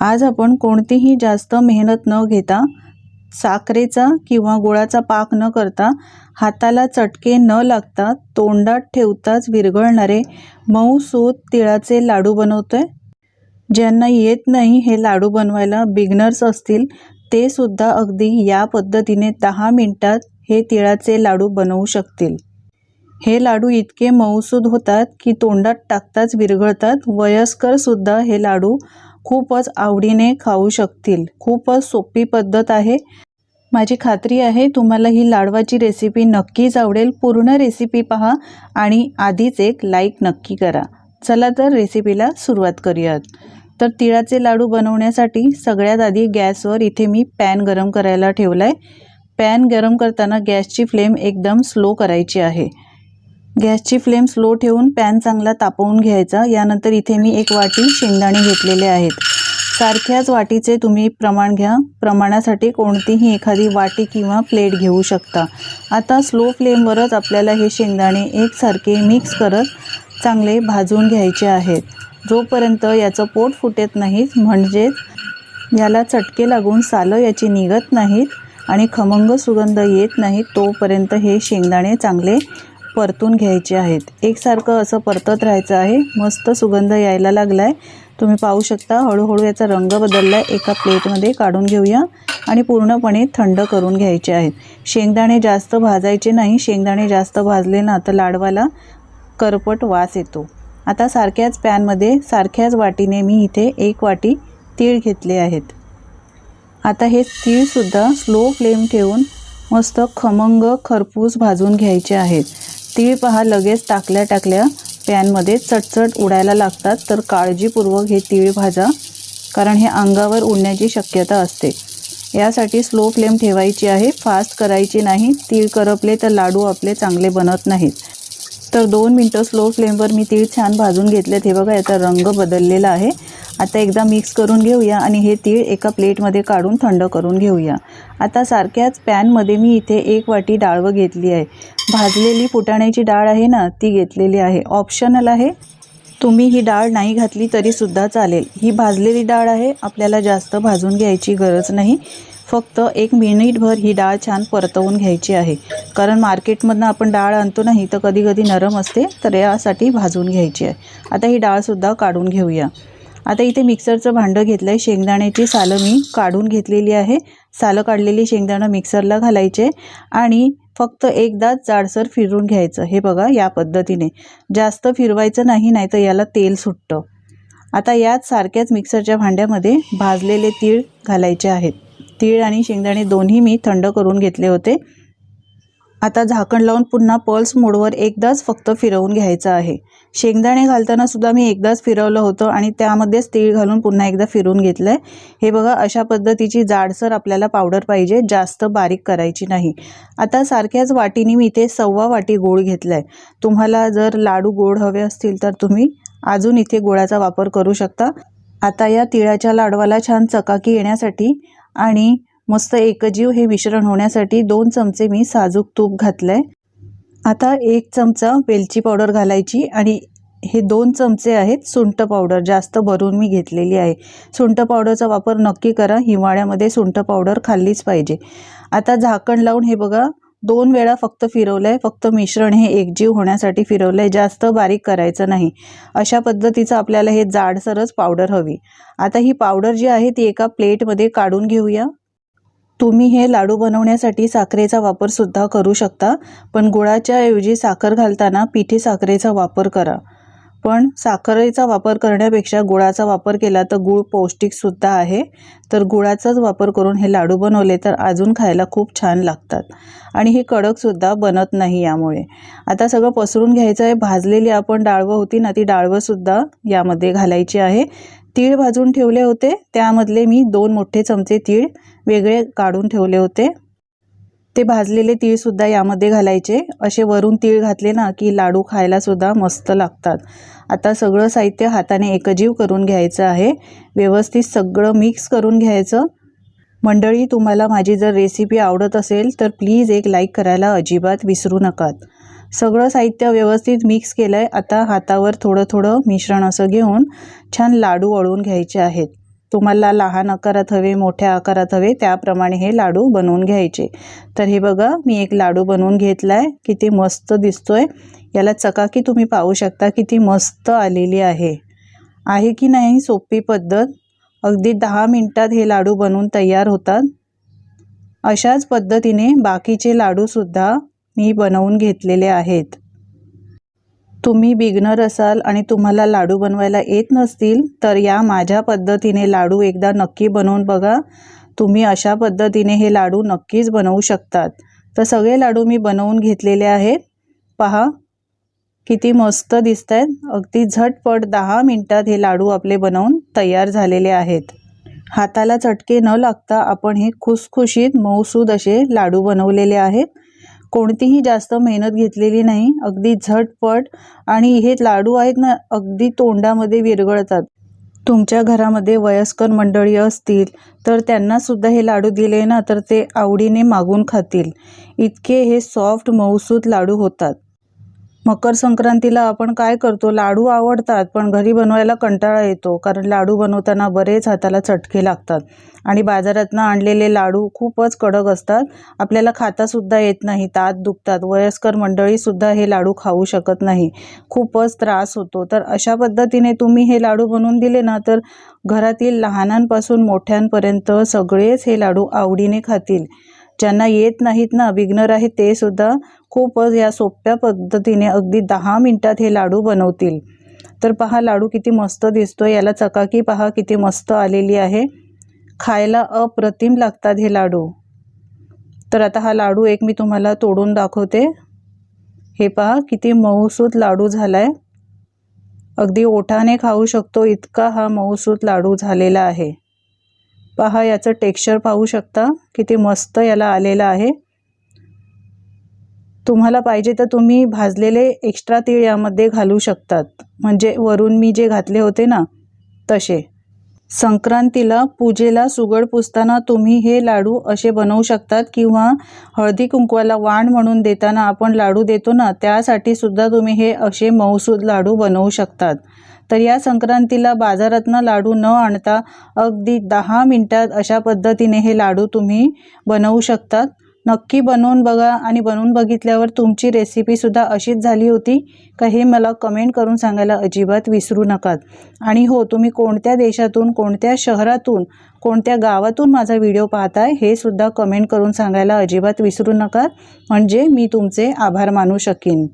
आज आपण कोणतीही जास्त मेहनत न घेता साखरेचा किंवा गुळाचा पाक न करता हाताला चटके न लागता तोंडात ठेवताच विरघळणारे मऊसूत तिळाचे लाडू बनवतोय. ज्यांना येत नाही हे लाडू बनवायला बिगनर्स असतील ते सुद्धा अगदी या पद्धतीने दहा मिनिटात हे तिळाचे लाडू बनवू शकतील. हे लाडू इतके मऊसूद होतात की तोंडात टाकताच विरघळतात. वयस्कर सुद्धा हे लाडू खूपच आवडीने खाऊ शकतील. खूपच सोपी पद्धत आहे. माझी खात्री आहे तुम्हाला ही लाडवाची रेसिपी नक्कीच आवडेल. पूर्ण रेसिपी पहा आणि आधीच एक लाईक नक्की करा. चला तर रेसिपीला सुरुवात करूयात. तर तिळाचे लाडू बनवण्यासाठी सगळ्यात आधी गॅसवर इथे मी पॅन गरम करायला ठेवला आहे पॅन गरम करताना गॅसची फ्लेम एकदम स्लो करायची आहे. गॅसची फ्लेम स्लो ठेवून पॅन चांगला तापवून घ्यायचा. यानंतर इथे मी एक वाटी शेंगदाणे घेतलेले आहेत. सारख्याच वाटीचे तुम्ही प्रमाण घ्या. प्रमाणासाठी कोणतीही एखादी वाटी किंवा प्लेट घेऊ शकता. आता स्लो फ्लेमवरच आपल्याला हे शेंगदाणे एकसारखे मिक्स करत चांगले भाजून घ्यायचे आहेत. जोपर्यंत याचं पोट फुटत नाहीत म्हणजेच याला चटके लागून सालं याची निघत नाहीत आणि खमंग सुगंध येत नाही तोपर्यंत हे शेंगदाणे चांगले परतून घ्यायचे आहेत. एकसारखं असं परतत राहायचं आहे. मस्त सुगंध यायला लागला आहे तुम्ही पाहू शकता हळूहळू याचा रंग बदलला आहे एका प्लेटमध्ये काढून घेऊया आणि पूर्णपणे थंड करून घ्यायचे आहेत. शेंगदाणे जास्त भाजायचे नाही. शेंगदाणे जास्त भाजले ना तर लाडवाला करपट वास येतो. आता सारख्याच पॅनमध्ये सारख्याच वाटीने मी इथे एक वाटी तीळ घेतले आहेत. आता हे तीळसुद्धा स्लो फ्लेम ठेवून मस्त खमंग खरपूस भाजून घ्यायचे आहेत. ती पहा लगेच टाकल्या टाकल्या पॅनमध्ये चटचट उडायला लागतात. तर काळजीपूर्वक हे तिळ भाजा कारण हे अंगावर उडण्याची शक्यता असते. यासाठी स्लो फ्लेम ठेवायची आहे फास्ट करायची नाही. तीळ करपले तर लाडू आपले चांगले बनत नाहीत. तर दोन मिनटं स्लो फ्लेमवर मी तीळ छान भाजून घेतलेत. हे बघा याचा रंग बदललेला आहे. आता एकदा मिक्स करून घेऊया आणि हे तीळ एका प्लेटमध्ये काढून थंड करून घेऊया. आता सारख्याच पॅनमध्ये मी इथे एक वाटी डाळवं घेतली आहे. भाजलेली फुटाण्याची डाळ आहे ना ती घेतलेली आहे. ऑप्शनल आहे. तुम्ही ही डाळ नाही घातली तरीसुद्धा चालेल. ही भाजलेली डाळ आहे. आपल्याला जास्त भाजून घ्यायची गरज नाही. फक्त एक मिनिटभर ही डाळ छान परतवून घ्यायची आहे. कारण मार्केटमधनं आपण डाळ आणतो नाही तर कधी कधी नरम असते तर यासाठी भाजून घ्यायची आहे. आता ही डाळसुद्धा काढून घेऊया. आता इथे मिक्सरचं भांडं घेतलं आहे शेंगदाण्याची सालं मी काढून घेतलेली आहे. सालं काढलेली शेंगदाणं मिक्सरला घालायचे आणि फक्त एकदाच जाडसर फिरून घ्यायचं. हे बघा या पद्धतीने. जास्त फिरवायचं नाही नाही तर याला तेल सुटतं. आता यात सारख्याच मिक्सरच्या भांड्यामध्ये भाजलेले तीळ घालायचे आहेत. तीळ आणि शेंगदाणे दोन्ही मी थंड करून घेतले होते. आता झाकण लावून पुन्हा पल्स मोडवर एकदाच फक्त फिरवून घ्यायचं आहे. शेंगदाणे घालताना सुद्धा मी एकदाच फिरवलं होतं आणि त्यामध्येच तीळ घालून पुन्हा एकदा फिरून घेतलं आहे हे बघा अशा पद्धतीची जाडसर आपल्याला पावडर पाहिजे जास्त बारीक करायची नाही. आता सारख्याच वाटीने मी इथे सव्वा वाटी गोळ घेतला आहे तुम्हाला जर लाडू गोड हवे असतील तर तुम्ही अजून इथे गोळाचा वापर करू शकता. आता या तिळाच्या लाडवाला छान चकाकी येण्यासाठी आणि मस्त एकजीव हे मिश्रण होण्यासाठी दोन चमचे मी साजूक तूप घातलं आहे आता एक चमचा वेलची पावडर घालायची आणि हे दोन चमचे आहेत सुंठ पावडर जास्त भरून मी घेतलेली आहे. सुंठ पावडरचा वापर नक्की करा हिवाळ्यामध्ये सुंठ पावडर खाल्लीच पाहिजे. आता झाकण लावून हे बघा दोन वेळा फक्त फिरवलं आहे फक्त मिश्रण हे एकजीव होण्यासाठी फिरवलं आहे जास्त बारीक करायचं नाही. अशा पद्धतीचं आपल्याला हे जाडसरच पावडर हवी. आता ही पावडर जी आहे ती एका प्लेटमध्ये काढून घेऊया. तुम्ही हे लाडू बनवण्यासाठी साखरेचा वापरसुद्धा करू शकता पण गुळाच्या ऐवजी साखर घालताना पिठी साखरेचा वापर करा. पण साखरेचा वापर करण्यापेक्षा गुळाचा वापर केला तर गुळ पौष्टिकसुद्धा आहे. तर गुळाचाच वापर करून हे लाडू बनवले तर अजून खायला खूप छान लागतात. आणि हे कडकसुद्धा बनत नाही यामुळे. आता सगळं पसरून घ्यायचं आहे. भाजलेली आपण डाळवं होती ना ती डाळवंसुद्धा यामध्ये घालायची आहे. तीळ भाजून ठेवले होते. त्यामधले मी दोन मोठे चमचे तीळ वेगळे काढून ठेवले होते. ते भाजलेले तीळसुद्धा यामध्ये घालायचे. असे वरून तीळ घातले ना की लाडू खायलासुद्धा मस्त लागतात. आता सगळं साहित्य हाताने एकजीव करून घ्यायचं आहे. व्यवस्थित सगळं मिक्स करून घ्यायचं. मंडळी तुम्हाला माझी जर रेसिपी आवडत असेल तर प्लीज एक लाईक करायला अजिबात विसरू नकात. सगळं साहित्य व्यवस्थित मिक्स केलं आहे आता हातावर थोडं थोडं मिश्रण असं घेऊन छान लाडू वळून घ्यायचे आहेत. तुम्हाला लहान आकारात हवे मोठ्या आकारात हवे त्याप्रमाणे हे लाडू बनवून घ्यायचे. तर हे बघा मी एक लाडू बनवून घेतला आहे किती मस्त दिसतोय. याला चकाकी तुम्ही पाहू शकता किती मस्त आलेली आहे. आहे की नाही? सोपी पद्धत. अगदी दहा मिनटात हे लाडू बनवून तयार होतात. अशाच पद्धतीने बाकीचे लाडूसुद्धा मी बनवून घेतलेले आहेत. तुम्ही बिगनर असाल आणि तुम्हाला लाडू बनवायला येत नसतील तर या माझ्या पद्धतीने लाडू एकदा नक्की बनवून बघा. तुम्ही अशा पद्धतीने हे लाडू नक्कीच बनवू शकतात. तर सगळे लाडू मी बनवून घेतलेले आहेत. पहा किती मस्त दिसत आहेत अगदी झटपट दहा मिनटात हे लाडू आपले बनवून तयार झालेले आहेत. हाताला चटके न लागता आपण हे खुसखुशीत मऊसूद असे लाडू बनवलेले आहेत. कोणतीही जास्त मेहनत घेतलेली नाही. अगदी झटपट आणि हे लाडू आहेत ना अगदी तोंडामध्ये विरघळतात. तुमच्या घरामध्ये वयस्कर मंडळी असतील तर त्यांनासुद्धा हे लाडू दिले ना तर ते आवडीने मागून खातील. इतके हे सॉफ्ट मऊसूत लाडू होतात. मकर संक्रांतीला आपण काय करतो? लाडू आवडतात पण घरी बनवायला कंटाळा येतो कारण लाडू बनवताना बरेच हाताला चटके लागतात. आणि बाजारातनं आणलेले लाडू खूपच कडक असतात. आपल्याला खातासुद्धा येत नाही तात दुखतात. वयस्कर मंडळीसुद्धा हे लाडू खाऊ शकत नाही. खूपच त्रास होतो. तर अशा पद्धतीने तुम्ही हे लाडू बनवून दिले ना तर घरातील लहानांपासून मोठ्यांपर्यंत सगळेच हे लाडू आवडीने खातील. ज्यांना येत नाहीत ना बिगनर आहेत ते सुद्धा खूपच या सोप्या पद्धतीने अगदी दहा मिनटात हे लाडू बनवतील. तर पहा लाडू किती मस्त दिसतो याला चकाकी पहा किती मस्त आलेली आहे. खायला अप्रतिम लागतात हे लाडू. तर आता हा लाडू एक मी तुम्हाला तोडून दाखवते. हे पहा किती मऊसूत लाडू झाला आहे अगदी ओठाने खाऊ शकतो इतका हा मऊसूत लाडू झालेला आहे. पहा याचं टेक्स्चर पाहू शकता. किती मस्त याला आलेलं आहे. तुम्हाला पाहिजे तर तुम्ही भाजलेले एक्स्ट्रा तीळ यामध्ये घालू शकतात. म्हणजे वरून मी जे घातले होते ना तसे. संक्रांतीला पूजेला सुगड पुसताना तुम्ही हे लाडू असे बनवू शकतात किंवा हळदी कुंकवाला वाण म्हणून देताना आपण लाडू देतो ना त्यासाठी सुद्धा तुम्ही हे असे मऊसूद लाडू बनवू शकतात. तर या संक्रांतीला बाजारातनं लाडू न आणता अगदी दहा मिनटात अशा पद्धतीने हे लाडू तुम्ही बनवू शकतात. नक्की बनवून बघा आणि बनवून बघितल्यावर तुमची रेसिपीसुद्धा अशीच झाली होती का हे मला कमेंट करून सांगायला अजिबात विसरू नकात. आणि हो तुम्ही कोणत्या देशातून कोणत्या शहरातून कोणत्या गावातून माझा व्हिडिओ पाहताय हे सुद्धा कमेंट करून सांगायला अजिबात विसरू नका. म्हणजे मी तुमचे आभार मानू शकीन.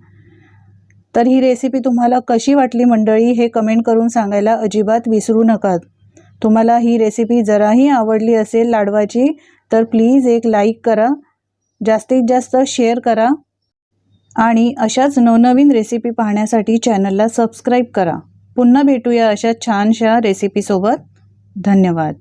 तर ही रेसिपी तुम्हाला कशी वाटली मंडळी हे कमेंट करून सांगायला अजिबात विसरू नका. तुम्हाला ही रेसिपी जराही आवडली असेल लाडवाची तर प्लीज एक लाईक करा जास्तीत जास्त शेअर करा आणि अशाच नवनवीन रेसिपी पाहण्यासाठी चॅनलला सबस्क्राईब करा. पुन्हा भेटूया अशा छानशा रेसिपीसोबत धन्यवाद.